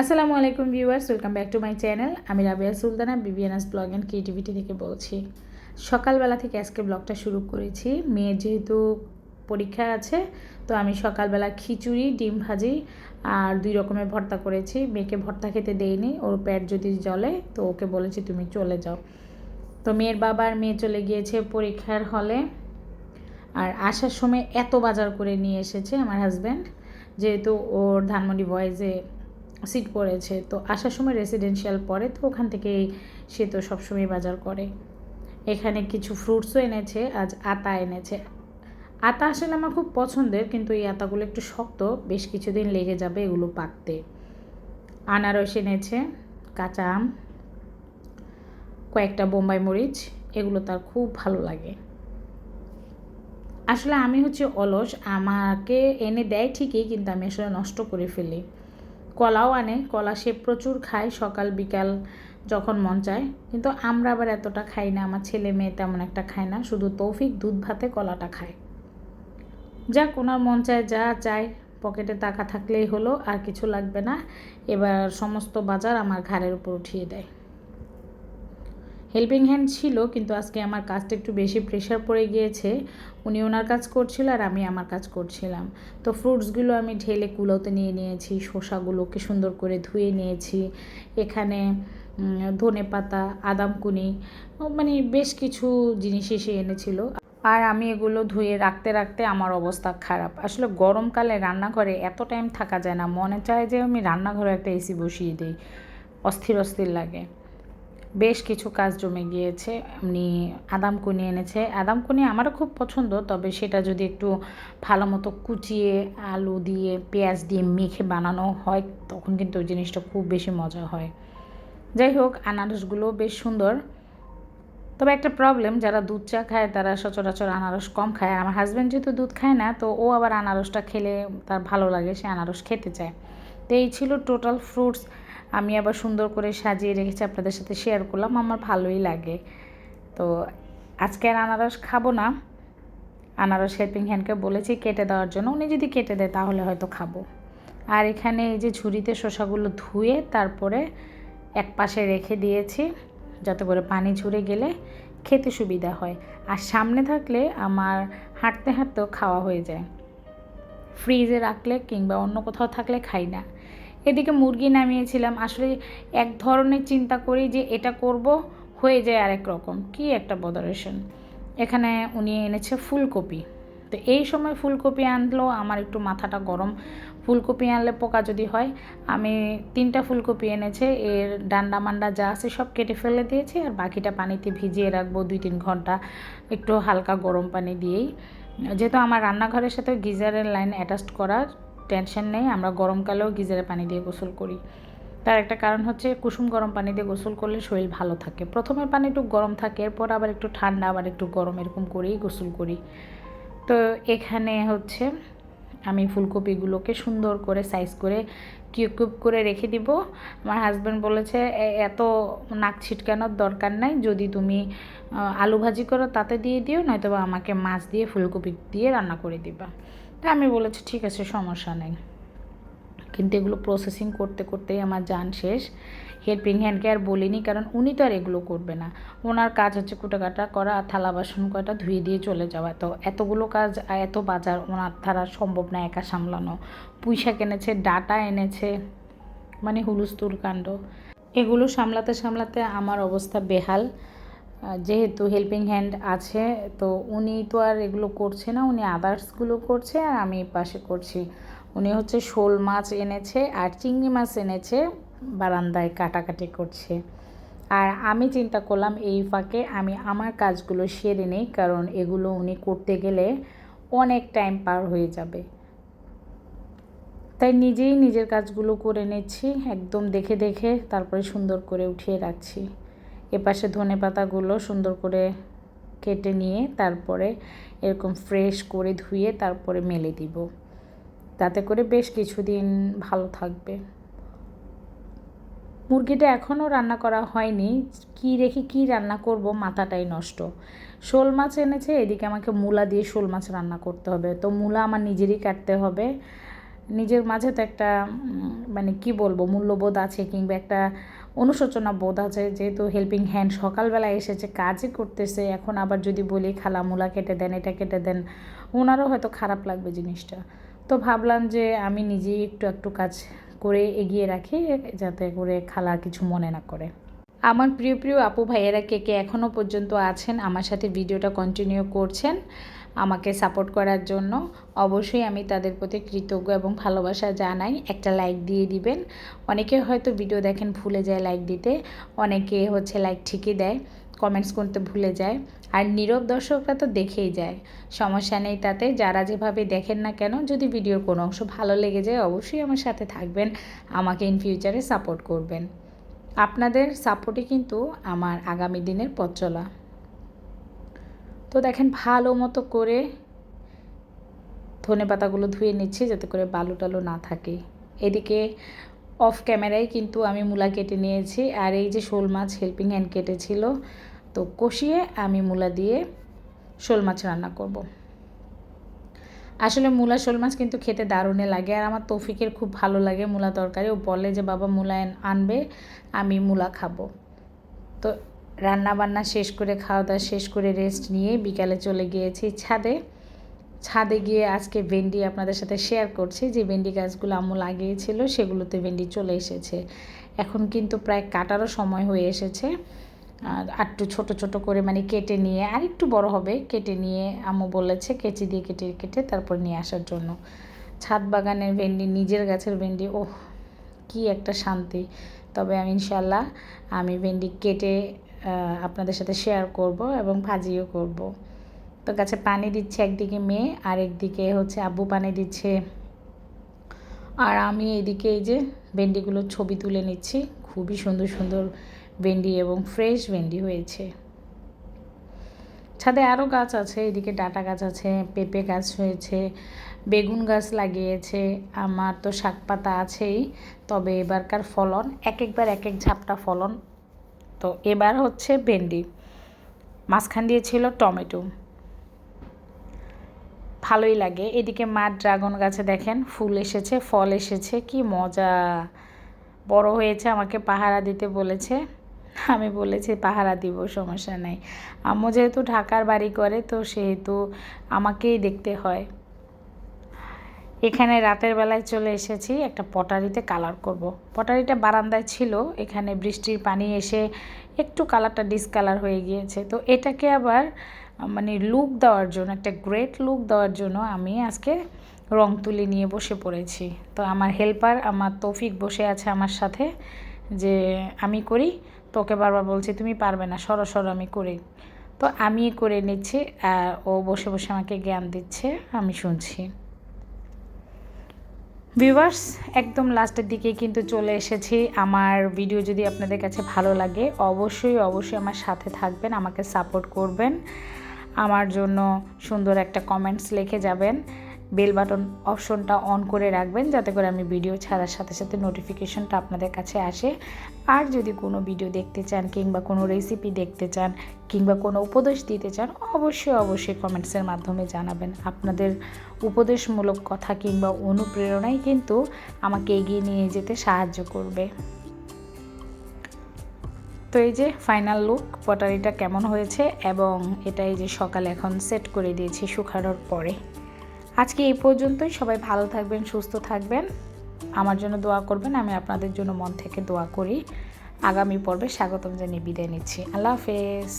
আসসালামু আলাইকুম viewers, welcome back to my channel. আমি Rabia Sultana, BBNS blog and creativity থেকে বলছি। সকালবেলা থেকে আজকে ব্লগটা শুরু করেছি। মেয়ের যেহেতু পরীক্ষা আছে, তো আমি সকালবেলা খিচুড়ি, ডিম ভাজি আর দুই রকমের ভর্তা করেছি। মেয়েকে ভর্তা খেতে দেইনি, ওর পেট যদি জ্বলে, তো ওকে বলেছি তুমি চলে যাও। তো মেয়ের বাবা আর মেয়ে চলে গিয়েছে পরীক্ষার হলে। আর আসার সময় এত বাজার করে নিয়ে এসেছে আমার হাজব্যান্ড। যেহেতু ওর ধানমন্ডি বয়েজে সিট পড়েছে। তো আসার সময় রেসিডেন্সিয়াল পড়ে, তো ওখান থেকেই সে তো সবসময় বাজার করে। এখানে কিছু ফ্রুটসও এনেছে, আজ আতা এনেছে। আতা আসলে আমার খুব পছন্দের, কিন্তু এই আতাগুলো একটু শক্ত, বেশ কিছুদিন লেগে যাবে এগুলো পাকতে। আনারস এনেছে, কাঁচা আম, কয়েকটা বোম্বাই মরিচ, এগুলো তার খুব ভালো লাগে। আসলে আমি হচ্ছে অলস, আমাকে এনে দেয় ঠিকই, কিন্তু আমি আসলে নষ্ট করে ফেলি। কলাও আনে, কলা সে প্রচুর খায় সকাল, বিকাল যখন মন চায়। কিন্তু আমরা আবার এতটা খাই না, আমার ছেলে মেয়ে তেমন একটা খায় না, শুধু তৌফিক দুধ ভাতে কলাটা খায়। যাক, ওনার মন চায়, যা চায়, পকেটে টাকা থাকলেই হলো, আর কিছু লাগবে না। এবার সমস্ত বাজার আমার ঘাড়ের উপর উঠিয়ে দেয়। হেল্পিং হ্যান্ড ছিল, কিন্তু আজকে আমার কাজটা একটু বেশি প্রেশার পড়ে গিয়েছে। উনি ওনার কাজ করছিল আর আমি আমার কাজ করছিলাম। তো ফ্রুটসগুলো আমি ঢেলে কুলোতে নিয়ে নিয়েছি, শসাগুলোকে সুন্দর করে ধুয়ে নিয়েছি। এখানে ধনে পাতা আদামকুনি মানে বেশ কিছু জিনিস এসে এনেছিল। আর আমি এগুলো ধুয়ে রাখতে রাখতে আমার অবস্থা খারাপ। আসলে গরমকালে রান্নাঘরে এত টাইম থাকা যায় না। মনে চায় যে আমি রান্নাঘরে একটা এসি বসিয়ে দিই। অস্থির অস্থির লাগে। বেশ কিছু কাজ জমে গিয়েছে, এমনি আদামকুনি এনেছে। আদামকুনি আমারও খুব পছন্দ, তবে সেটা যদি একটু ভালো মতো কুচিয়ে, আলু দিয়ে, পেঁয়াজ দিয়ে মেখে বানানো হয়, তখন কিন্তু ওই জিনিসটা খুব বেশি মজা হয়। যাই হোক, আনারসগুলো বেশ সুন্দর। তবে একটা প্রবলেম যারা দুধ চা খায়, তারা সচরাচর আনারস কম খায়। আমার হাজব্যান্ড যেহেতু দুধ খায় না, তো ও আবার আনারসটা খেলে তার ভালো লাগে, সে আনারস খেতে চায়। তো এই ছিল টোটাল ফ্রুটস আমি আবার সুন্দর করে সাজিয়ে রেখেছি, আপনাদের সাথে শেয়ার করলাম, আমার ভালোই লাগে। তো আজকে আর আনারস খাব না। আনারস হেল্পিং হ্যান্ডকে বলেছি কেটে দেওয়ার জন্য, উনি যদি কেটে দেয় তাহলে হয়তো খাব। আর এখানে এই যে ঝুড়িতে শসাগুলো ধুয়ে তারপরে এক পাশে রেখে দিয়েছি, যাতে করে পানি ঝরে গেলে খেতে সুবিধা হয়। আর সামনে থাকলে আমার হাঁটতে হাঁটতেও খাওয়া হয়ে যায়। ফ্রিজে রাখলে কিংবা অন্য কোথাও থাকলে খাই না। এদিকে মুরগি নামিয়েছিলাম। আসলে এক ধরনের চিন্তা করি যে এটা করব, হয়ে যায় আরেক রকম। কি একটা বদারেশন এখানে উনি এনেছে ফুলকপি। তো এই সময় ফুলকপি আনলেও আমার একটু মাথাটা গরম। ফুলকপি আনলে পোকা যদি হয়, আমি তিনটা ফুলকপি এনেছে, এর ডান্ডা মান্ডা যা আছে সব কেটে ফেলে দিয়েছি, আর বাকিটা পানিতে ভিজিয়ে রাখব দুই তিন ঘণ্টা, একটু হালকা গরম পানি দিয়েই। যেহেতু আমার রান্নাঘরের সাথে গিজারের লাইন অ্যাটাচ করার টেনশন নেই, আমরা গরমকালেও গিজারে পানি দিয়ে গোসল করি। তার একটা কারণ হচ্ছে কুসুম গরম পানি দিয়ে গোসল করলে শরীর ভালো থাকে। প্রথমে পানি একটু গরম থাকে, এরপর আবার একটু ঠান্ডা, আবার একটু গরম, এরকম করেই গোসল করি। তো এখানে হচ্ছে আমি ফুলকপিগুলোকে সুন্দর করে সাইজ করে কিউব কিউব করে রেখে দিব। আমার হাজব্যান্ড বলেছে এত নাক ছিটকানোর দরকার নাই, যদি তুমি আলু ভাজি করো তাতে দিয়ে দিও নয়তো আমাকে মাছ দিয়ে ফুলকপি দিয়ে রান্না করে দিবা। তা আমি বলেছি, ঠিক আছে, সমস্যা নেই। কিন্তু এগুলো প্রসেসিং করতে করতেই আমার যান শেষ। হেল্পিং হ্যান্ডকে আর বলিনি, কারণ উনি তো আর এগুলো করবে না। ওনার কাজ হচ্ছে কুটাকাটা করা আর থালা বাসন কয়টা ধুয়ে দিয়ে চলে যাওয়া। তো এতগুলো কাজ এত বাজার ওনার দ্বারা সম্ভব না একা সামলানো। পুঁইশাক এনেছে, ডাটা এনেছে মানে হুলুস্তুর কাণ্ড। এগুলো সামলাতে সামলাতে আমার অবস্থা বেহাল। যেহেতু হেল্পিং হ্যান্ড আছে, তো উনি তো আর এগুলো করছে না, উনি আদার্সগুলো করছে আর আমি পাশে করছি। উনি হচ্ছে শোল মাছ এনেছে আর চিংড়ি মাছ এনেছে, বারান্দায় কাটাকাটি করছে। আর আমি চিন্তা করলাম, এই ফাঁকে আমি আমার কাজগুলো সেরে নিই, কারণ এগুলো উনি করতে গেলে অনেক টাইম পার হয়ে যাবে। তাই নিজেই নিজের কাজগুলো করে নিচ্ছি, একদম দেখে দেখে তারপরে সুন্দর করে উঠিয়ে রাখছি। এপাশে ধনে পাতাগুলো সুন্দর করে কেটে নিয়ে তারপরে এরকম ফ্রেশ করে ধুয়ে তারপরে মেলে দিব। তাতে করে বেশ কিছুদিন ভালো থাকবে। মুরগিটা এখনও রান্না করা হয়নি। কি রেখে কি রান্না করব মাথাটাই নষ্ট। শোল মাছ এনেছে, এদিকে আমাকে মূলা দিয়ে শোল মাছ রান্না করতে হবে। তো মূলা আমার নিজেরই কাটতে হবে। নিজের মাঝে তো একটা মানে কি বলব, মূল্যবোধ আছে কিংবা একটা অনুশোচনা বোধ আছে, যেহেতু হেল্পিং হ্যান্ড সকালবেলা এসেছে, কাজই করতেছে, এখন আবার যদি বলি খালা মূলা কেটে দেন, এটা কেটে দেন, ওনারও হয়তো খারাপ লাগবে জিনিসটা। তো ভাবলাম যে আমি নিজেই একটু একটু কাজ করে এগিয়ে রাখি, যাতে করে খালা কিছু মনে না করে। আমার প্রিয় প্রিয় আপু ভাইয়েরা কে কে এখনও পর্যন্ত আছেন, আমার সাথে ভিডিওটা কন্টিনিউ করছেন আমাকে সাপোর্ট করার জন্য অবশ্যই আমি তাদের প্রতি কৃতজ্ঞ এবং ভালোবাসা জানাই। একটা লাইক দিয়ে দিবেন। অনেকে হয়তো ভিডিও দেখেন ভুলে যায় লাইক দিতে। অনেকে হচ্ছে লাইক ঠিকই দেয় কমেন্টস করতে ভুলে যায়। আর নীরব দর্শকরা তো দেখেই যায়। সমস্যা নেই তাতে। যারা যেভাবে দেখেন না কেন, যদি ভিডিওর কোনো অংশ ভালো লেগে যায়, অবশ্যই আমার সাথে থাকবেন। আমাকে ইন ফিউচারে সাপোর্ট করবেন। আপনাদের সাপোর্টই কিন্তু আমার আগামী দিনের পথ চলা। তো দেখেন ভালো মতো করে ধনে পাতাগুলো ধুয়ে নিচ্ছি যাতে করে বালু টালু না থাকে। এদিকে অফ ক্যামেরায় কিন্তু আমি মূলা কেটে নিয়েছি আর এই যে শোল মাছ হেল্পিং হ্যান্ড কেটেছিল, তো কষিয়ে আমি মূলা দিয়ে শোল মাছ রান্না করব। আসলে মূলা শোল মাছ কিন্তু খেতে দারুণে লাগে আর আমার তৌফিকের খুব ভালো লাগে মূলা তরকারি। ও বলে যে, বাবা মূলা আনবে, আমি মূলা খাব। তো রান্না বান্না শেষ করে খাওয়া দাওয়া শেষ করে রেস্ট নিয়ে বিকালে চলে গিয়েছি ছাদে। ছাদে গিয়ে আজকে ভেন্ডি আপনাদের সাথে শেয়ার করছি। যে ভেন্ডি গাছগুলো আম্মু লাগিয়েছিল, সেগুলোতে ভেন্ডি চলে এসেছে। এখন কিন্তু প্রায় কাটারও সময় হয়ে এসেছে। আর একটু ছোট ছোট করে মানে কেটে নিয়ে, আর একটু বড় হবে, কেটে নিয়ে আম্মু বলেছে কেচি দিয়ে কেটে কেটে তারপর নিয়ে আসার জন্য। ছাদ বাগানের ভেন্ডি, নিজের গাছের ভেন্ডি, ওহ, কি একটা শান্তি। তবে আমি ইনশাল্লাহ আমি ভেন্ডি কেটে আপনাদের সাথে শেয়ার করব এবং ভাজিও করব। তো গাছে পানি দিচ্ছে একদিকে মেয়ে, আর একদিকে হচ্ছে আব্বু পানি দিচ্ছে। আর আমি এইদিকে এই যে ভেন্ডিগুলোর ছবি তুলে নিচ্ছি। খুবই সুন্দর সুন্দর ভেন্ডি এবং ফ্রেশ ভেন্ডি হয়েছে। ছাদে আরও গাছ আছে এদিকে ডাটা গাছ আছে, পেঁপে গাছ হয়েছে, বেগুন গাছ লাগিয়েছে, আমার তো শাক পাতা আছেই, তবে এবারকার ফলন এক একবার এক এক ঝাপটা ফলন তো এবার হচ্ছে ভেন্ডি। মাঝখান দিয়ে ছিল টমেটো। ভালোই লাগে। এদিকে মা ড্রাগন গাছে দেখেন, ফুল এসেছে, ফল এসেছে, কি মজা। বড় হয়েছে, আমাকে পাহারা দিতে বলেছে। আমি বলেছি, পাহারা দিব, সমস্যা নাই। আম্মু যেহেতু ঢাকার বাড়ি করে, তো সেহেতু আমাকেই দেখতে হয়। এখানে রাতের বেলায় চলে এসেছি একটা পটারিতে কালার করব। পটারিটা বারান্দায় ছিল, এখানে বৃষ্টির পানি এসে একটু কালারটা ডিসকালার হয়ে গিয়েছে। তো এটাকে আবার মানে লুক দেওয়ার জন্য, একটা গ্রেট লুক দেওয়ার জন্য আমি আজকে রং তুলি নিয়ে বসে পড়েছি। তো আমার হেল্পার আমার তৌফিক বসে আছে আমার সাথে যে আমি করি, তোকে বারবার বলছি তুমি পারবে না, সরো সরো, আমি করি। তো আমি করে নিচ্ছি আর ও বসে বসে আমাকে জ্ঞান দিচ্ছে, আমি শুনছি। ভিউয়ার্স, একদম লাস্টের দিকে কিন্তু চলে এসেছি। আমার ভিডিও যদি আপনাদের কাছে ভালো লাগে, অবশ্যই অবশ্যই আমার সাথে থাকবেন, আমাকে সাপোর্ট করবেন। আমার জন্য সুন্দর একটা কমেন্টস লিখে যাবেন। বেল বাটন অপশনটা অন করে রাখবেন যাতে করে আমি ভিডিও ছাড়ার সাথে সাথে নোটিফিকেশনটা আপনাদের কাছে আসে। আর যদি কোনো ভিডিও দেখতে চান কিংবা কোনো রেসিপি দেখতে চান কিংবা কোনো উপদেশ দিতে চান, অবশ্যই অবশ্যই কমেন্টসের মাধ্যমে জানাবেন। আপনাদের উপদেশমূলক কথা কিংবা অনুপ্রেরণাই কিন্তু আমাকে এগিয়ে নিয়ে যেতে সাহায্য করবে। তো এই যে ফাইনাল লুক পটারিটা কেমন হয়েছে এবং এটা এই যে সকালে এখন সেট করে দিয়েছি শুকানোর পরে। আজকে এই পর্যন্তই। সবাই ভালো থাকবেন, সুস্থ থাকবেন। আমার জন্য দোয়া করবেন, আমি আপনাদের জন্য মন থেকে দোয়া করি। আগামী পর্বে স্বাগতম জানিয়ে বিদায় নিচ্ছি। আল্লাহ হাফেজ।